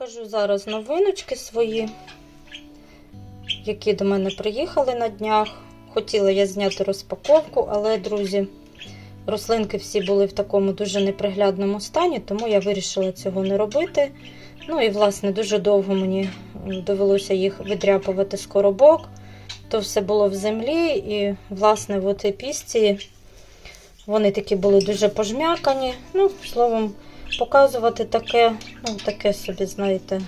Покажу зараз новиночки свої, які до мене приїхали на днях. Хотіла я зняти розпаковку, але, друзі, рослинки всі були в такому дуже неприглядному стані, тому я вирішила цього не робити. Ну і, власне, дуже довго мені довелося їх відряпувати з коробок. То все було в землі, і, власне, от епісції, вони такі були дуже пожмякані. Ну, словом, показувати таке, ну, таке собі, знаєте,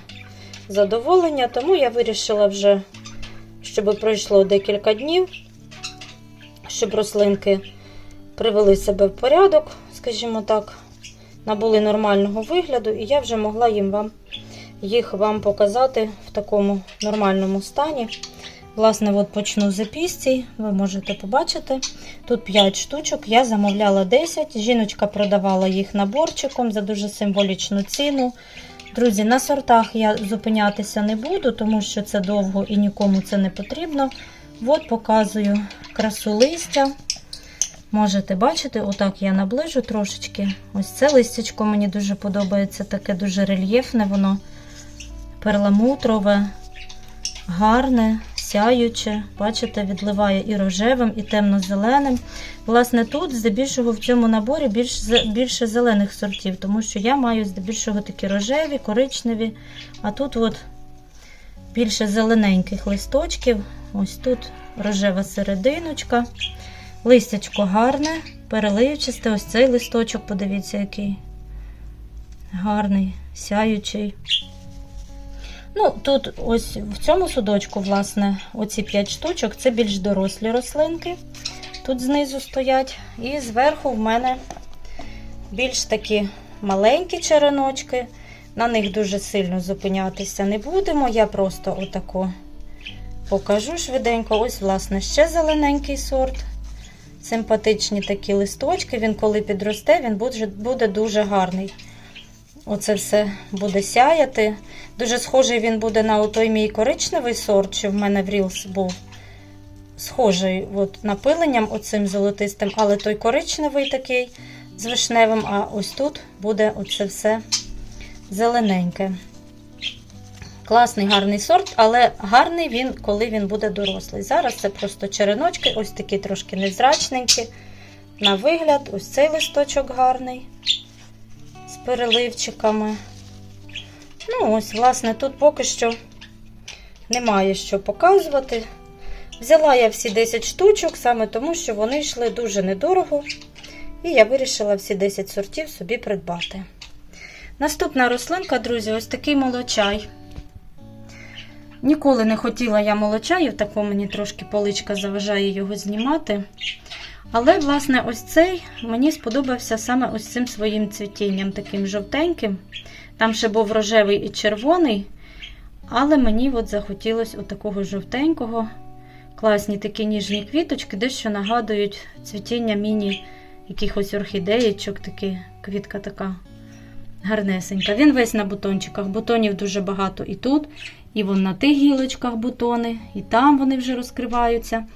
задоволення. Тому я вирішила вже, щоб пройшло декілька днів, щоб рослинки привели себе в порядок, скажімо так, набули нормального вигляду, і я вже могла їм вам, їх вам показати в такому нормальному стані. Власне, от почну з епістій, ви можете побачити. Тут 5 штучок, я замовляла 10. Жіночка продавала їх наборчиком за дуже символічну ціну. Друзі, на сортах я зупинятися не буду, тому що це довго і нікому це не потрібно. От показую красу листя. Можете бачити, отак я наближу трошечки. Ось це листячко мені дуже подобається, таке дуже рельєфне, воно перламутрове, гарне, сяюче. Бачите, відливає і рожевим, і темно-зеленим. Власне, тут здебільшого в цьому наборі більш, більше зелених сортів, тому що я маю здебільшого такі рожеві, коричневі, а тут от більше зелененьких листочків. Ось тут рожева серединочка. Листячко гарне, переливчасте. Ось цей листочок, подивіться, який гарний, сяючий. Ну, тут ось в цьому судочку, власне, оці 5 штучок це більш дорослі рослинки. Тут знизу стоять. І зверху в мене більш такі маленькі череночки. На них дуже сильно зупинятися не будемо. Я просто отако покажу швиденько. Ось, власне, ще зелененький сорт. Симпатичні такі листочки. Він, коли підросте, він буде, дуже гарний. Оце все буде сяяти. Дуже схожий він буде на той мій коричневий сорт, що в мене в Рілс був. Схожий от, напиленням оцим золотистим, але той коричневий такий з вишневим, а ось тут буде оце все зелененьке. Класний гарний сорт, але гарний він, коли він буде дорослий. Зараз це просто череночки, ось такі трошки невзрачненькі. На вигляд, ось цей листочок гарний переливчиками. Ну, ось, власне, тут поки що немає що показувати. Взяла я всі 10 штучок, саме тому, що вони йшли дуже недорого. І я вирішила всі 10 сортів собі придбати. Наступна рослинка, друзі, ось такий молочай. Ніколи не хотіла я молочаю, тако мені трошки поличка заважає його знімати. Але, власне, ось цей мені сподобався саме ось цим своїм цвітінням, таким жовтеньким. Там ще був рожевий і червоний. Але мені от захотілося отакого жовтенького. Класні такі ніжні квіточки, дещо нагадують цвітіння міні якихось орхідеєчок, такі квітка така гарнесенька. Він весь на бутончиках. Бутонів дуже багато і тут, і вон на тих гілочках бутони, і там вони вже розкриваються.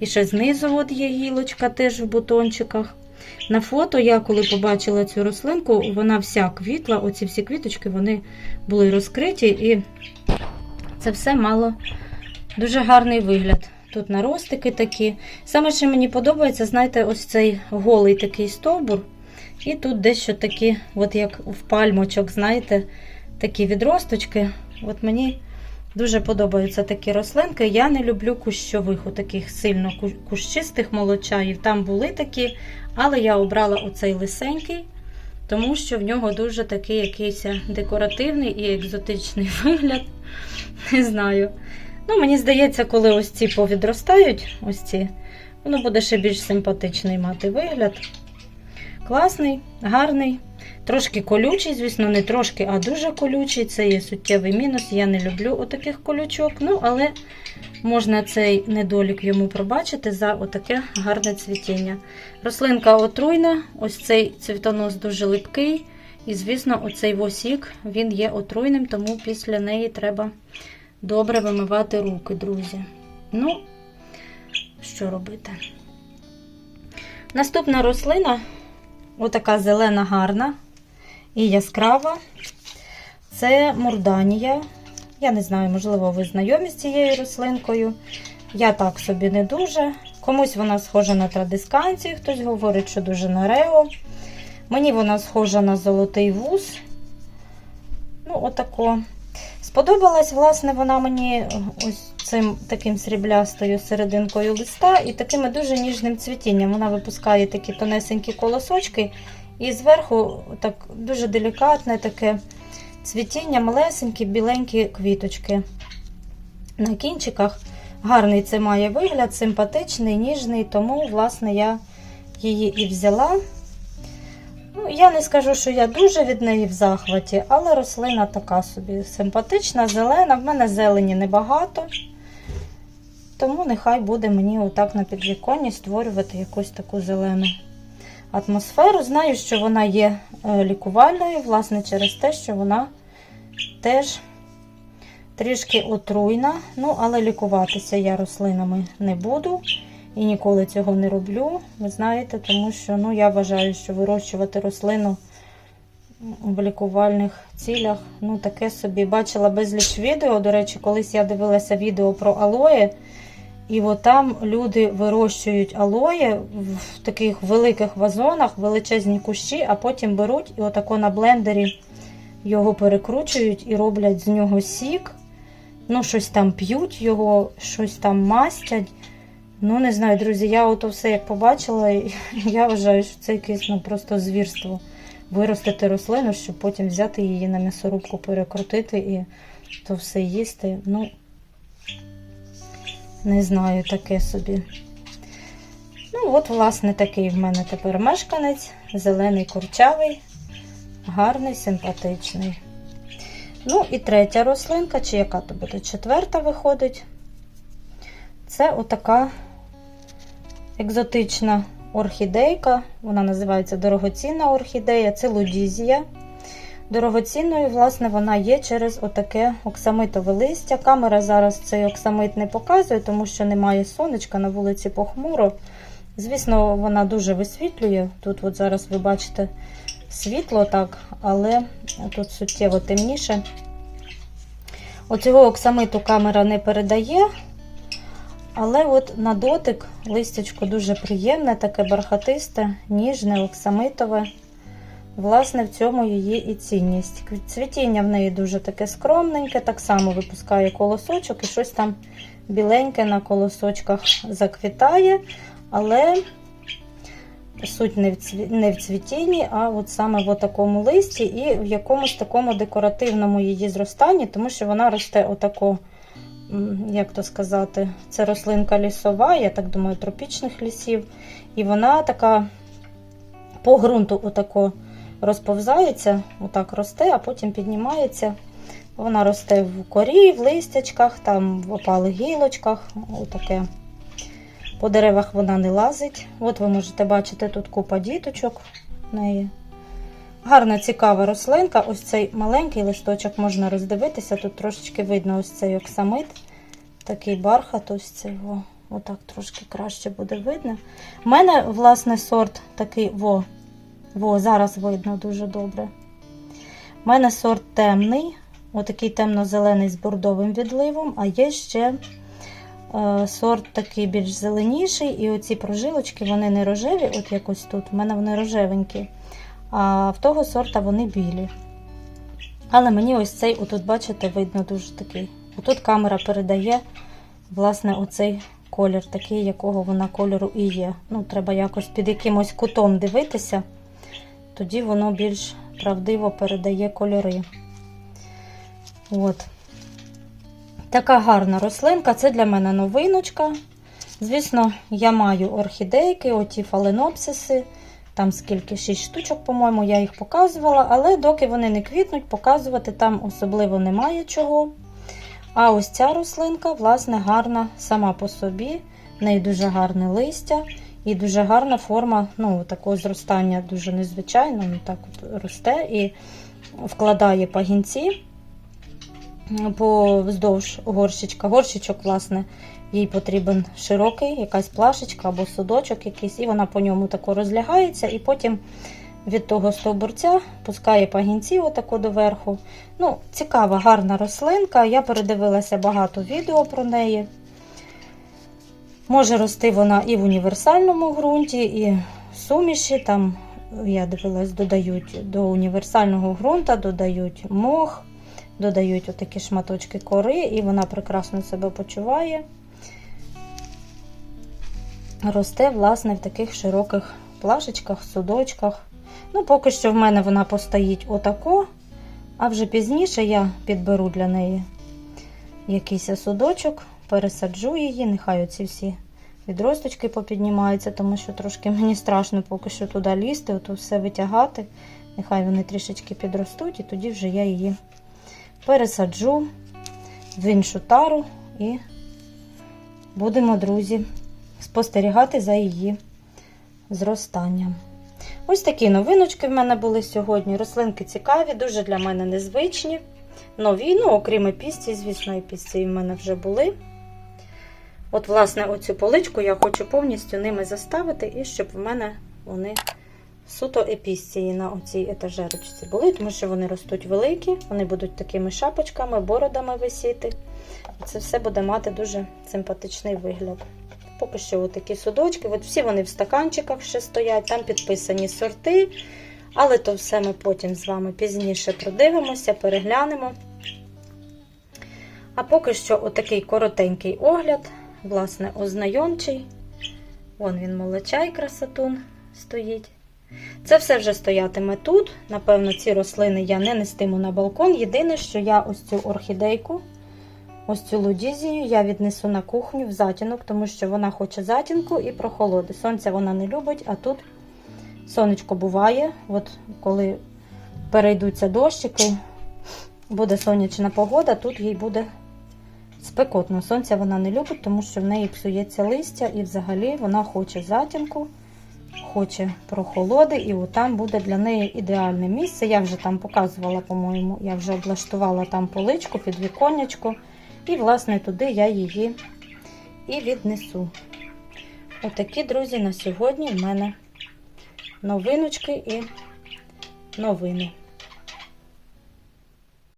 І ще знизу от є гілочка теж в бутончиках. На фото я, коли побачила цю рослинку, вона вся квітла, оці всі квіточки вони були розкриті, і це все мало дуже гарний вигляд. Тут наростики такі. Саме, що мені подобається, знаєте, ось цей голий такий стовбур. І тут дещо такі, от як в пальмочок, знаєте, такі відросточки. От мені дуже подобаються такі рослинки. Я не люблю кущових, таких сильно кущистих молочаїв. Там були такі, але я обрала оцей лисенький, тому що в нього дуже такий якийсь декоративний і екзотичний вигляд. Не знаю. Ну, Мені здається, коли ось ці повідростають, ось ці, воно буде ще більш симпатичний мати вигляд. Класний, гарний, трошки колючий, звісно, не трошки, а дуже колючий. Це є суттєвий мінус. Я не люблю отаких колючок. Ну, але можна цей недолік йому пробачити за отаке гарне цвітіння. Рослинка отруйна, ось цей цвітонос дуже липкий. І, звісно, оцей восік він є отруйним, тому після неї треба добре вимивати руки, друзі. Ну, що робити? Наступна рослина. Отака зелена гарна і яскрава. Це мурданія. Я не знаю, можливо, ви знайомі з цією рослинкою. Я так собі не дуже. Комусь вона схожа на традисканцію, хтось говорить, що дуже на рео. Мені вона схожа на золотий вуз. Ну, отако. Сподобалась, власне, вона мені ось цим таким сріблястою серединкою листа і таким дуже ніжним цвітінням. Вона випускає такі тонесенькі колосочки, і зверху так дуже делікатне таке цвітіння, малесенькі, біленькі квіточки. На кінчиках гарний це має вигляд, симпатичний, ніжний, тому, власне, я її і взяла. Я не скажу, що я дуже від неї в захваті, але рослина така собі симпатична, зелена. В мене зелені небагато. Тому нехай буде мені отак на підвіконні створювати якусь таку зелену атмосферу. Знаю, що вона є е, лікувальною, власне, через те, що вона теж трішки отруйна. Ну, але лікуватися я рослинами не буду. І ніколи цього не роблю, ви знаєте, тому що ну, я вважаю, що вирощувати рослину в лікувальних цілях, ну таке собі бачила безліч відео. До речі, колись я дивилася відео про алоє, і от там люди вирощують алоє в таких великих вазонах, величезні кущі, а потім беруть і отако на блендері його перекручують і роблять з нього сік. Ну, щось там п'ють його, щось там мастять. Ну, не знаю, друзі, я ото все як побачила, я вважаю, що це якесь ну, просто звірство. Виростити рослину, щоб потім взяти її на м'ясорубку, перекрутити і то все їсти. Ну, не знаю, таке собі. Ну, от, власне, такий в мене тепер мешканець, зелений курчавий, гарний, симпатичний. Ну, і третя рослинка, чи яка то буде четверта виходить. Це отака екзотична орхідейка. Вона називається дорогоцінна орхідея, це лудізія. Дорогоцінною, власне, вона є через отаке оксамитове листя. Камера зараз цей оксамит не показує, тому що немає сонечка на вулиці похмуро. Звісно, вона дуже висвітлює. Тут, от зараз ви бачите світло, так, але тут суттєво темніше. Оцього оксамиту камера не передає. Але от на дотик листячко дуже приємне, таке бархатисте, ніжне, оксамитове. Власне, в цьому її і цінність. Цвітіння в неї дуже таке скромненьке, так само випускає колосочок і щось там біленьке на колосочках заквітає. Але суть не в, цвітінні, а от саме в такому листі і в якомусь такому декоративному її зростанні, тому що вона росте отако як то сказати, це рослинка лісова, я так думаю, тропічних лісів. І вона така по ґрунту отако розповзається, отак росте, а потім піднімається. Вона росте в корі, в листячках, там в опалих гілочках. Отаке. По деревах вона не лазить. От ви можете бачити, тут купа діточок в неї. Гарна, цікава рослинка. Ось цей маленький листочок можна роздивитися. Тут трошечки видно ось цей оксамит. Такий бархат, ось цей. О, отак трошки краще буде видно. У мене, власне, сорт такий, во, во, зараз видно дуже добре. У мене сорт темний, отакий темно-зелений з бордовим відливом, а є ще е, сорт такий більш зеленіший. І оці прожилочки, вони не рожеві, от якось тут. У мене вони рожевенькі а в того сорта вони білі. Але мені ось цей, отут, бачите, видно дуже такий. Отут камера передає, власне, оцей колір, такий, якого вона кольору і є. Ну, Треба якось під якимось кутом дивитися, тоді воно більш правдиво передає кольори. От. Така гарна рослинка, це для мене новиночка. Звісно, я маю орхідейки, оті фаленопсиси. Там скільки 6 штучок, по-моєму, я їх показувала, але доки вони не квітнуть, показувати там особливо немає чого. А ось ця рослинка, власне, гарна сама по собі. В неї дуже гарне листя і дуже гарна форма ну, такого зростання, дуже незвичайно, ну, так от росте і вкладає пагінці вздовж горщичка. Горщичок, власне, їй потрібен широкий, якась плашечка або судочок якийсь, і вона по ньому тако розлягається, і потім від того стовбурця, пускає пагінці отако доверху. Ну, цікава, гарна рослинка. Я передивилася багато відео про неї. Може рости вона і в універсальному ґрунті, і суміші. Там, я дивилась, додають до універсального ґрунта, додають мох, додають отакі шматочки кори, і вона прекрасно себе почуває. Росте, власне, в таких широких плашечках, судочках. Ну, поки що в мене вона постоїть отако, а вже пізніше я підберу для неї якийсь судочок, пересаджу її, нехай оці всі відросточки попіднімаються, тому що трошки мені страшно поки що туди лізти, ото все витягати. Нехай вони трішечки підростуть, і тоді вже я її пересаджу в іншу тару і будемо, друзі, спостерігати за її зростанням. Ось такі новиночки в мене були сьогодні. Рослинки цікаві, дуже для мене незвичні. Нові, ну, окрім епісці, звісно, епісці в мене вже були. От, власне, оцю поличку я хочу повністю ними заставити, і щоб в мене вони суто епісції на оцій етажерочці були, тому що вони ростуть великі, вони будуть такими шапочками, бородами висіти. І це все буде мати дуже симпатичний вигляд. Поки що отакі судочки. От всі вони в стаканчиках ще стоять, там підписані сорти. Але то все ми потім з вами пізніше продивимося, переглянемо. А поки що отакий коротенький огляд, власне, ознайомчий. Вон він молочай красотун стоїть. Це все вже стоятиме тут. Напевно, ці рослини я не нестиму на балкон. Єдине, що я ось цю орхідейку, ось цю лудізію я віднесу на кухню в затінок, тому що вона хоче затінку і прохолоди. Сонця вона не любить, а тут сонечко буває. От коли перейдуться дощики, буде сонячна погода, тут їй буде спекотно. Сонця вона не любить, тому що в неї псується листя і взагалі вона хоче затінку, хоче прохолоди, і там буде для неї ідеальне місце. Я вже там показувала, по-моєму, я вже облаштувала там поличку під віконечко. І, власне, туди я її і віднесу. Отакі, друзі, на сьогодні в мене новиночки і новини.